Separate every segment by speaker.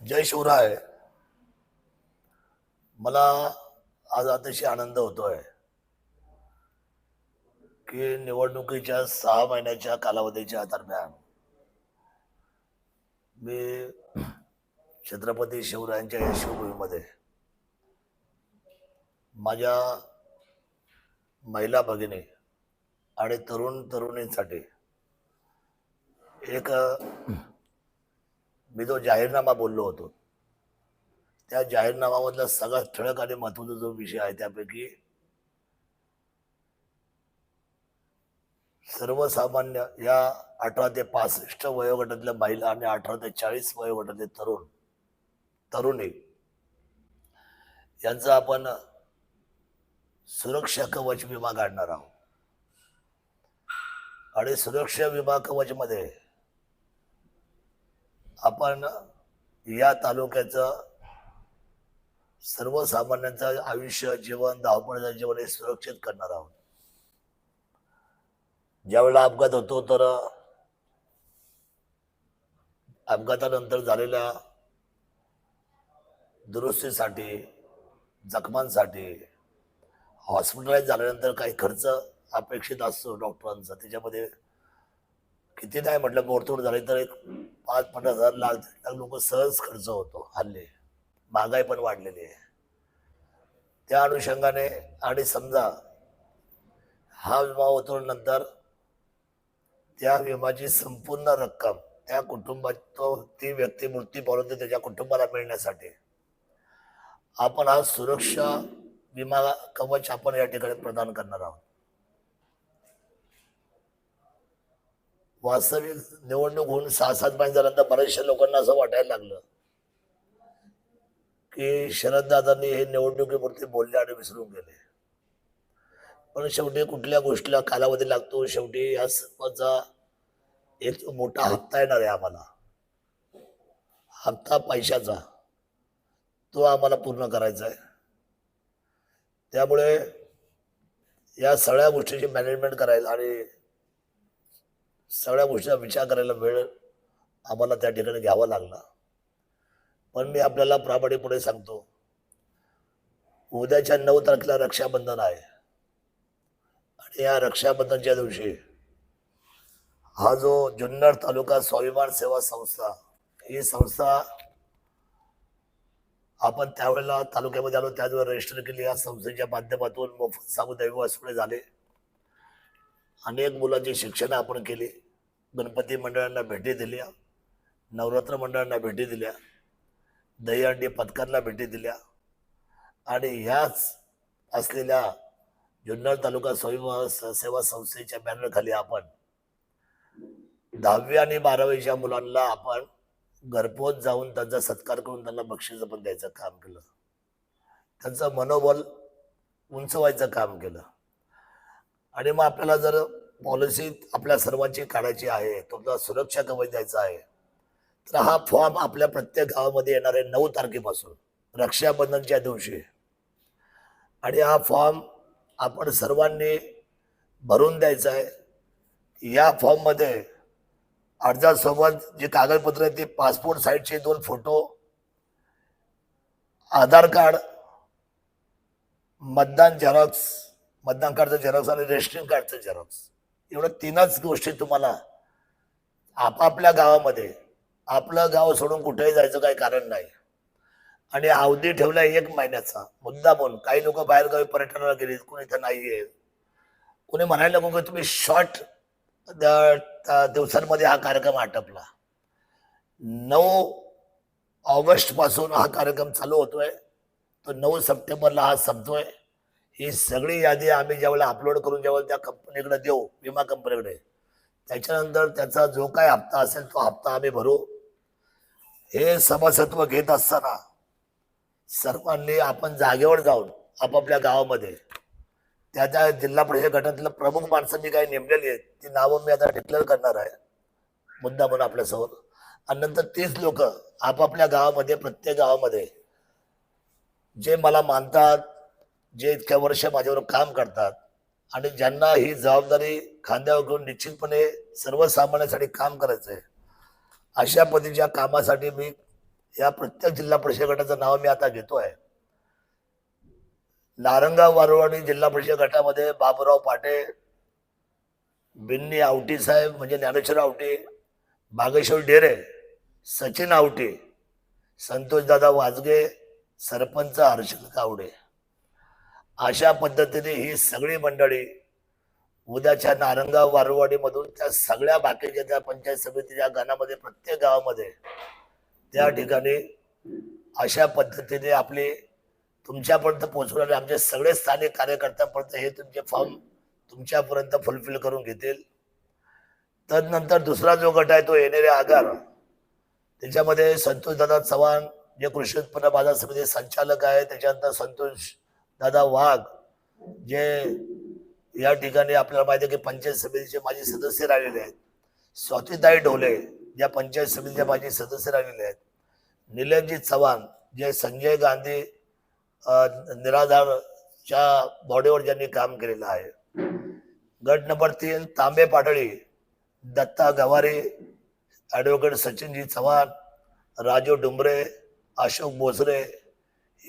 Speaker 1: जय शिवराय. मला आज अतिशय आनंद होतोय की निवडणुकीच्या सहा महिन्याच्या कालावधीच्या दरम्यान मी छत्रपती शिवरायांच्या यशोभूमीमध्ये माझ्या महिला भगिनी आणि तरुण तरुणींसाठी एक मी जो जाहीरनामा बोललो होतो त्या जाहीरनामामधला सगळ्यात ठळक आणि महत्त्वाचा जो विषय आहे त्यापैकी सर्वसामान्य या अठरा ते पासष्ट वयोगटातल्या महिला आणि अठरा ते चाळीस वयोगटातले तरुण तरुणी यांचा आपण सुरक्षा कवच विमा काढणार आहोत. आणि सुरक्षा विमा कवचमध्ये आपण या तालुक्याचं सर्वसामान्यांचं आयुष्य जीवन धावपळीचं जीवन हे सुरक्षित करणार आहोत. ज्यावेळेला अपघात होतो तर अपघातानंतर झालेल्या दुरुस्तीसाठी जखमांसाठी हॉस्पिटलाइज झाल्यानंतर काही खर्च अपेक्षित असतो डॉक्टरांचा. त्याच्यामध्ये किती नाही म्हटलं मोडतोड झाली तर एक पाच पन्नास हजार लाख लाख लोक सहज खर्च होतो हल्ली. महागाई पण वाढलेली आहे. त्या अनुषंगाने आणि समजा हा विमा उतरल्यानंतर त्या विमाची संपूर्ण रक्कम त्या कुटुंबात तो ती व्यक्ती मृत्यू पावली त्याच्या कुटुंबाला मिळण्यासाठी. आपण हा सुरक्षा विमा कवच आपण या ठिकाणी प्रदान करणार आहोत. वास्तविक निवडणूक होऊन सहा सात महिने झाल्यानंतर बऱ्याचशा लोकांना असं वाटायला लागलं की शरददादांनी हे निवडणुकीपुरते बोलले आणि विसरून गेले. पण शेवटी कुठल्या गोष्टीला कालावधी लागतो? शेवटी या सर्वांचा एक मोठा हप्ता येणार आहे आम्हाला. हप्ता पैशाचा तो आम्हाला पूर्ण करायचा आहे. त्यामुळे या सगळ्या गोष्टीची मॅनेजमेंट करायला आणि सगळ्या गोष्टीचा विचार करायला वेळ आम्हाला त्या ठिकाणी घ्यावा लागला. पण मी आपल्याला प्रामाणिकपणे सांगतो उद्याच्या नऊ तारखेला रक्षाबंधन आहे. आणि या रक्षाबंधनच्या दिवशी हा जो जुन्नर तालुका स्वाभिमान सेवा संस्था ही संस्था आपण त्यावेळेला तालुक्यामध्ये आलो त्याचवेळी रजिस्टर केली. या संस्थेच्या माध्यमातून मोफत सामुदायिक वासुळे झाले. अनेक मुलांची शिक्षण आपण केली. गणपती मंडळांना भेटी दिल्या. नवरात्र मंडळांना भेटी दिल्या. दहीहंडी पथकांना भेटी दिल्या. आणि ह्याच असलेल्या जुन्नर तालुका स्वयं सेवा संस्थेच्या बॅनरखाली आपण दहावी आणि बारावीच्या मुलांना आपण घरपोच जाऊन त्यांचा सत्कार करून त्यांना बक्षीस पण द्यायचं काम केलं. त्यांचं मनोबल उंचवायचं काम केलं. आणि मग आपल्याला जर पॉलिसी आपल्या सर्वांची काढायची आहे तुमचा सुरक्षा कवच द्यायचा आहे तर हा फॉर्म आपल्या प्रत्येक गावामध्ये येणार आहे नऊ तारखेपासून रक्षाबंधनच्या दिवशी. आणि हा फॉर्म आपण सर्वांनी भरून द्यायचा आहे. या फॉर्ममध्ये अर्जासोबत जे कागदपत्र आहेत ते पासपोर्ट साईजचे दोन फोटो आधार कार्ड मतदान झेरॉक्स मतदान कार्डचं झेरॉक्स आणि रेशनिंग कार्डचं झेरॉक्स. एवढं तीनच गोष्टी तुम्हाला आपापल्या गावामध्ये आपलं गाव सोडून कुठेही जायचं काही कारण नाही. आणि अवधी ठेवला एक महिन्याचा. मुद्दा म्हणून काही लोक बाहेरगावी पर्यटनाला गेले कोणी इथं नाहीये. कोणी म्हणायला नको की तुम्ही शॉर्ट दिवसांमध्ये हा कार्यक्रम आटपला. नऊ ऑगस्टपासून हा कार्यक्रम चालू होतोय. तो नऊ सप्टेंबरला हा संपतोय. ही सगळी यादी आम्ही ज्यावेळेला अपलोड करून ज्यावेळेला त्या कंपनीकडे देऊ विमा कंपनीकडे त्याच्यानंतर त्याचा जो काय हप्ता असेल तो हप्ता आम्ही भरू. हे सभासत्व घेत असताना सर्वांनी आपण जागेवर जाऊन आपापल्या गावामध्ये त्या त्या जिल्हा परिषद गटातलं प्रमुख माणसं काही नेमलेली आहेत ती नावं मी आता डिक्लेअर करणार आहे मुद्दा म्हणून आपल्यासमोर. आणि नंतर तेच लोक आपापल्या गावामध्ये प्रत्येक गावामध्ये जे मला मानतात जे इतक्या वर्ष माझ्यावर काम करतात आणि ज्यांना ही जबाबदारी खांद्यावर घेऊन निश्चितपणे सर्वसामान्यांसाठी काम करायचं आहे अशा पद्धतीच्या कामासाठी मी या प्रत्येक जिल्हा परिषद गटाचं नाव मी आता घेतो आहे नारंगा वारवाडी जिल्हा परिषद गटामध्ये बाबुराव पाटे बिन्नी आवटी साहेब म्हणजे ज्ञानेश्वर आवटे बागेश्वर डेरे सचिन आवटे संतोषदादा वाजगे सरपंच हर्षद कावडे अशा पद्धतीने ही सगळी मंडळी उद्याच्या नारंगाव वारवाडीमधून त्या सगळ्या बाकीच्या त्या पंचायत समितीच्या गणामध्ये प्रत्येक गावामध्ये त्या ठिकाणी अशा पद्धतीने आपले तुमच्यापर्यंत पोहोचवणारे आमचे सगळे स्थानिक कार्यकर्त्यांपर्यंत हे तुमचे फॉर्म तुमच्यापर्यंत फुलफिल करून घेतील. तदनंतर दुसरा जो गट आहे तो येणारे आगार. त्याच्यामध्ये संतोष दादा चव्हाण जे कृषी उत्पन्न बाजार समिती संचालक आहे त्याच्यानंतर संतोष दादा वाघ जे या ठिकाणी आपल्याला माहिती आहे की पंचायत समितीचे माझे सदस्य राहिलेले आहेत. स्वातीताई ढोले ज्या पंचायत समितीचे माझे सदस्य राहिलेले आहेत. निलमजी चव्हाण जे संजय गांधी निराधारच्या बॉडीवर ज्यांनी काम केलेलं आहे. गट नंबर तीन तांबे पाटळी दत्ता गवारे ॲडव्होकेट सचिनजी चव्हाण राजू डुंबरे अशोक बोसरे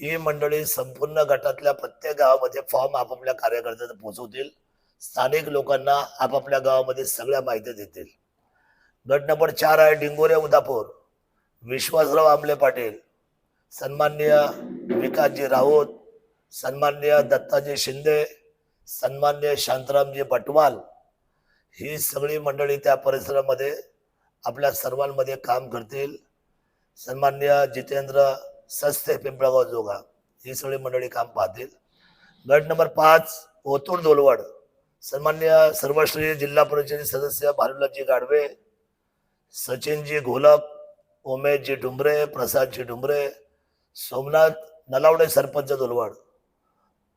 Speaker 1: ही मंडळी संपूर्ण गटातल्या प्रत्येक गावामध्ये फॉर्म आपापल्या कार्यकर्त्यांना पोहोचवतील स्थानिक लोकांना आपापल्या गावामध्ये सगळ्या माहिती देतील. गट नंबर चार आहे डिंगोरे उदापूर. विश्वासराव आमले पाटील सन्माननीय विकासजी राऊत सन्माननीय दत्ताजी शिंदे सन्मान्य शांतारामजी बटवाल ही सगळी मंडळी त्या परिसरामध्ये आपल्या सर्वांमध्ये काम करतील. सन्मान्य जितेंद्र सस्ते पिंपळगाव जोगा. ही सगळी मंडळी काम पाहतील. गट नंबर पाच ओतूर दोलवड सन्मान्य सर्वश्रेय जिल्हा परिषदेचे सदस्य भानुलाजी गाडवे सचिनजी घोलप उमेशजी डुंबरे प्रसादजी डुंबरे सोमनाथ नलावडे सरपंच दोलवड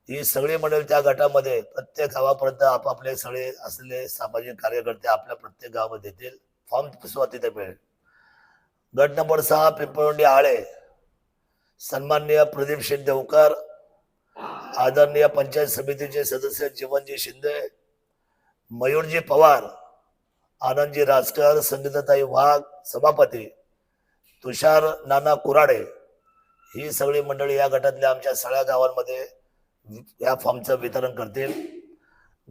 Speaker 1: ही सगळी मंडळी त्या गटामध्ये प्रत्येक गावापर्यंत आपापले सगळे असलेले सामाजिक कार्यकर्ते आपल्या प्रत्येक गावामध्ये येतील. फॉर्म सुरुवातीला मिळेल. गट नंबर सहा पिंपळवंडी आळे. सन्माननीय प्रदीप शेठ देवकर आदरणीय पंचायत समितीचे सदस्य जीवनजी शिंदे मयूरजी पवार आनंदजी राजकर संगीताताई वाघ सभापती तुषार नाना कुराडे ही सगळी मंडळी या गटातल्या आमच्या सगळ्या गावांमध्ये या फॉर्मचं वितरण करतील.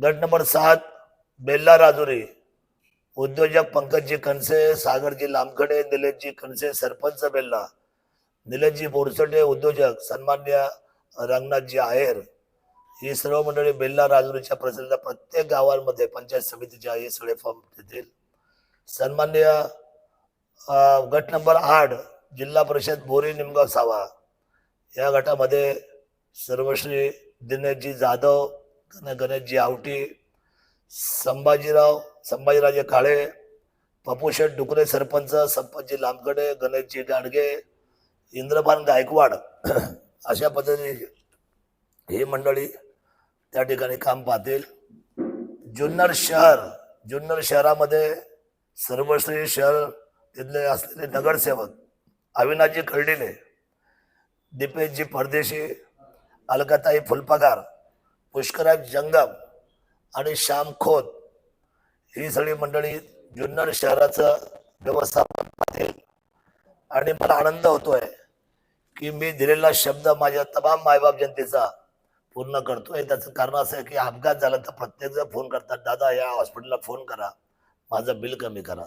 Speaker 1: गट नंबर सात बेल्ला राजुरी उद्योजक पंकजजी कणसे सागरजी लामखडे निलेशजी कणसे सरपंच बेल्ला निलजी बोरसटे उद्योजक सन्मान्य रंगनाथजी आहेर. ही सर्व मंडळी बेल्ला राजुरीच्या प्रसिद्ध प्रत्येक गावांमध्ये पंचायत समितीच्या हे सगळे फॉर्म देतील. सन्मान्य गट नंबर आठ जिल्हा परिषद बोरी निमगाव सावा या गटामध्ये सर्वश्री दिनेशजी जाधव गणेशजी आवटी संभाजीराव संभाजीराजे काळे पपुशेठ डुकरे सरपंच संपतजी लांबगडे गणेशजी गाडगे इंद्रपान गायकवाड अशा पद्धतीने ही मंडळी त्या ठिकाणी काम पाहतील. जुन्नर शहर जुन्नर शहरामध्ये सर्वश्री शहर तिथले असलेले नगरसेवक अविनाशजी खर्डिले दीपेशजी परदेशी अलकाताई फुलपगार पुष्कराज जंगम आणि श्याम खोत ही सगळी मंडळी जुन्नर शहराचं व्यवस्थापन पाहतील. आणि मला आनंद होतोय की मी दिलेला शब्द माझ्या तमाम मायबाप जनतेचा पूर्ण करतोय. त्याचं कारण असं आहे की अपघात झाला तर प्रत्येकजण फोन करतात दादा या हॉस्पिटलला फोन करा. माझं बिल कमी करा.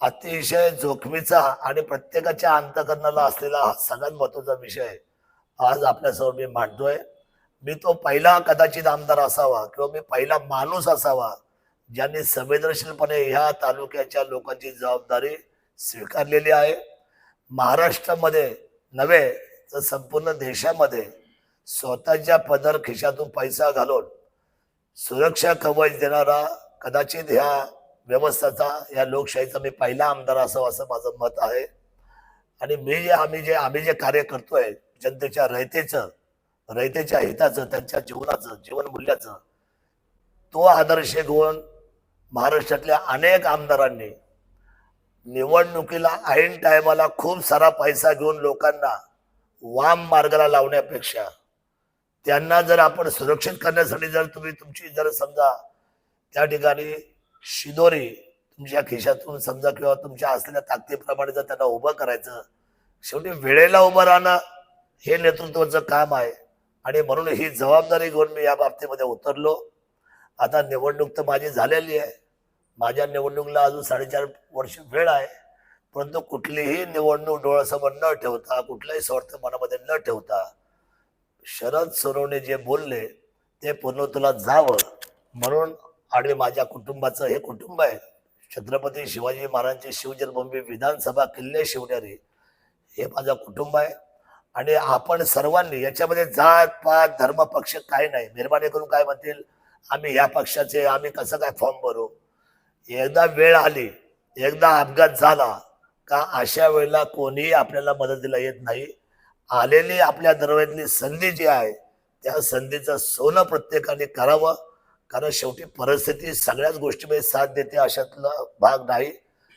Speaker 1: अतिशय जोखमीचा आणि प्रत्येकाच्या अंतकरणाला असलेला हा सगळ्यात महत्त्वाचा विषय आज आपल्यासमोर मी मांडतोय. मी तो पहिला कदाचित आमदार असावा किंवा मी पहिला माणूस असावा ज्यांनी संवेदनशीलपणे ह्या तालुक्याच्या लोकांची जबाबदारी स्वीकारलेली आहे. महाराष्ट्रामध्ये नव्हे तर संपूर्ण देशामध्ये स्वतःच्या पदर खिशातून पैसा घालून सुरक्षा कवच देणारा कदाचित ह्या व्यवस्थेचा या लोकशाहीचा मी पहिला आमदार असावा असं माझं मत आहे. आणि मी जे आम्ही जे आम्ही जे कार्य करतोय जनतेच्या रयतेचं रयतेच्या हिताचं त्यांच्या जीवनाचं जीवनमूल्याचं तो आदर्श घेऊन महाराष्ट्रातल्या अनेक आमदारांनी निवडणुकीला ऐन टायमाला खूप सारा पैसा घेऊन लोकांना वाम मार्गाला लावण्यापेक्षा त्यांना जर आपण सुरक्षित करण्यासाठी जर तुम्ही तुमची जर समजा त्या ठिकाणी शिदोरी तुमच्या खिशातून समजा किंवा तुमच्या असलेल्या ताकदीप्रमाणे जर त्यांना उभं करायचं शेवटी वेळेला उभं राहणं हे नेतृत्वाचं काम आहे. आणि म्हणून ही जबाबदारी घेऊन मी या बाबतीमध्ये उतरलो. आता निवडणूक तर माझी झालेली आहे. माझ्या निवडणुकीला अजून साडेचार वर्ष वेळ आहे परंतु कुठलीही निवडणूक डोळ्यासमोर न ठेवता कुठलाही स्वार्थ मनामध्ये न ठेवता शरद सोनवणे जे बोलले ते पूर्णत्वाला जावं. म्हणून आणि माझ्या कुटुंबाचं हे कुटुंब आहे छत्रपती शिवाजी महाराजांची शिवजन्मभूमी विधानसभा किल्ले शिवनेरी हे माझं कुटुंब आहे. आणि आपण सर्वांनी याच्यामध्ये जात पात धर्म पक्ष काय नाही. मेहरबानी करून काय म्हणतील? आम्ही या पक्षाचे आम्ही कसं काय फॉर्म भरू? एकदा वेळ आली एकदा अपघात झाला का अशा वेळेला कोणीही आपल्याला मदतीला येत नाही. आलेली आपल्या दरवाज्यातली संधी जी आहे त्या संधीचं सोनं प्रत्येकाने करावं कारण शेवटी परिस्थिती सगळ्याच गोष्टीमध्ये साथ देते अशातला भाग नाही.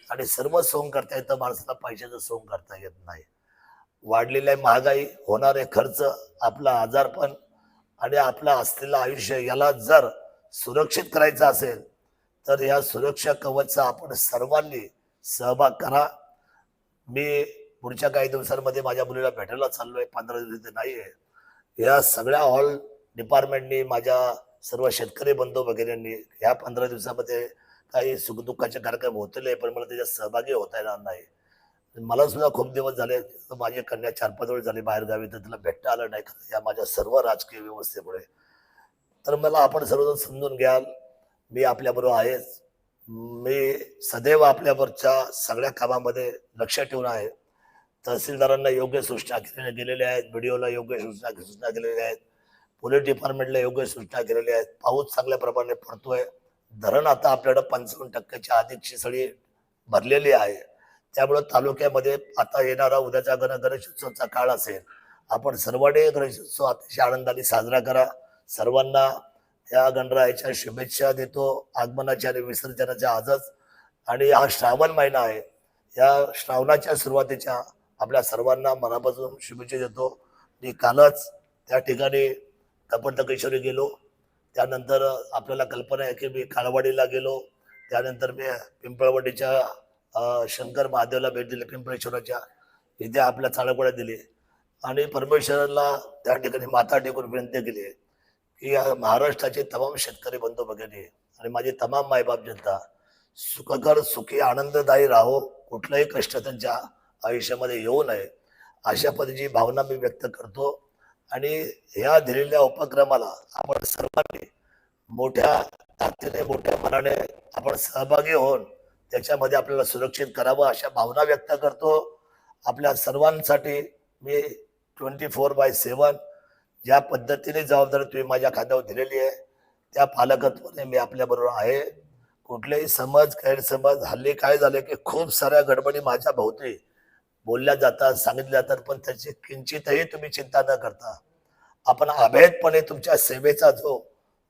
Speaker 1: आणि सर्व सोंग करता येतं माणसाला पैशाचं सोंग करता येत नाही. वाढलेली महागाई होणारे खर्च आपला आजारपण आणि आपलं असलेलं आयुष्य याला जर सुरक्षित करायचं असेल तर या सुरक्षा कवचचा आपण सर्वांनी सहभाग करा. मी पुढच्या काही दिवसांमध्ये माझ्या मुलीला भेटायला चाललो आहे पंधरा दिवस इथे आहे या सगळ्या हॉल डिपार्टमेंटनी माझ्या सर्व शेतकरी बंधू वगैरेंनी ह्या पंधरा दिवसामध्ये काही सुखदुःखाचे कार्यक्रम होतले पण मला त्याच्यात सहभागी होता येणार नाही. मला सुद्धा खूप दिवस झाले माझी कन्या चार पाच वेळ झाली बाहेर गावी तर तिला भेटता आलं नाही. या माझ्या सर्व राजकीय व्यवस्थेमुळे. तर मला आपण सर्वजण समजून घ्याल मी आपल्याबरोबर आहेच. मी सदैव आपल्यावरच्या सगळ्या कामामध्ये लक्ष ठेवून आहे. तहसीलदारांना योग्य सूचना केलेल्या गेलेल्या आहेत. व्हिडिओला योग्य सूचना सूचना केलेल्या आहेत. पोलीस डिपार्टमेंटला योग्य सूचना केलेल्या आहेत. पाऊस चांगल्या प्रमाणे पडतोय. धरण आता आपल्याकडं पंचावन्न टक्क्याच्या अधिकची सळी भरलेली आहे. त्यामुळं तालुक्यामध्ये आता येणारा उद्याचा गण गणेशोत्सवचा काळ असेल. आपण सर्वांनी गणेशोत्सव अतिशय आनंदाने साजरा करा. सर्वांना या गणरायाच्या शुभेच्छा देतो. आगमनाच्या आणि विसर्जनाच्या आजच. आणि हा श्रावण महिना आहे. या श्रावणाच्या सुरुवातीच्या आपल्या सर्वांना मनापासून शुभेच्छा देतो. मी कालच त्या ठिकाणी कपटकेश्वरी गेलो. त्यानंतर आपल्याला कल्पना आहे की मी काळवाडीला गेलो. त्यानंतर मी पिंपळवाडीच्या शंकर महादेवला भेट दिली पिंपळेश्वराच्या. इथे आपल्या चाळकोड्या दिली. आणि परमेश्वराला त्या ठिकाणी माथा टेकून विनंती केली. या महाराष्ट्राचे तमाम शेतकरी बंधू भगिनी आणि माझी तमाम मायबाप जनता सुखकर सुखी आनंददायी राहो कुठलंही कष्ट त्यांच्या आयुष्यामध्ये येऊ नये. अशा पद्धतीची भावना मी व्यक्त करतो आणि ह्या दिलेल्या उपक्रमाला आपण सर्वांनी मोठ्या ताकदीने मोठ्या मनाने आपण सहभागी होऊन त्याच्यामध्ये आपल्याला सुरक्षित करावं अशा भावना व्यक्त करतो. आपल्या सर्वांसाठी मी ट्वेंटी फोर बाय सेवन ज्या पद्धतीने जबाबदारी तुम्ही माझ्या खात्यावर दिलेली आहे त्या पालकत्वाने मी आपल्याबरोबर आहे. कुठलेही समज गैरसमज हल्ली काय झाले की खूप साऱ्या गडबडी माझ्या भोवती बोलल्या जातात सांगितल्या जातात पण त्याची किंचितही तुम्ही चिंता न करता. आपण अभेदपणे तुमच्या सेवेचा जो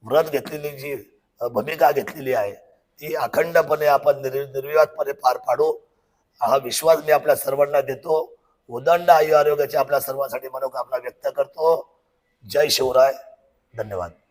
Speaker 1: व्रत घेतलेली जी भूमिका घेतलेली आहे ती अखंडपणे आपण निर् निर्विवादपणे पार पाडू. हा विश्वास मी आपल्या सर्वांना देतो. उदंड आयु आरोग्याची आपल्या सर्वांसाठी मनोकामना व्यक्त करतो. जय शिवराय धन्यवाद.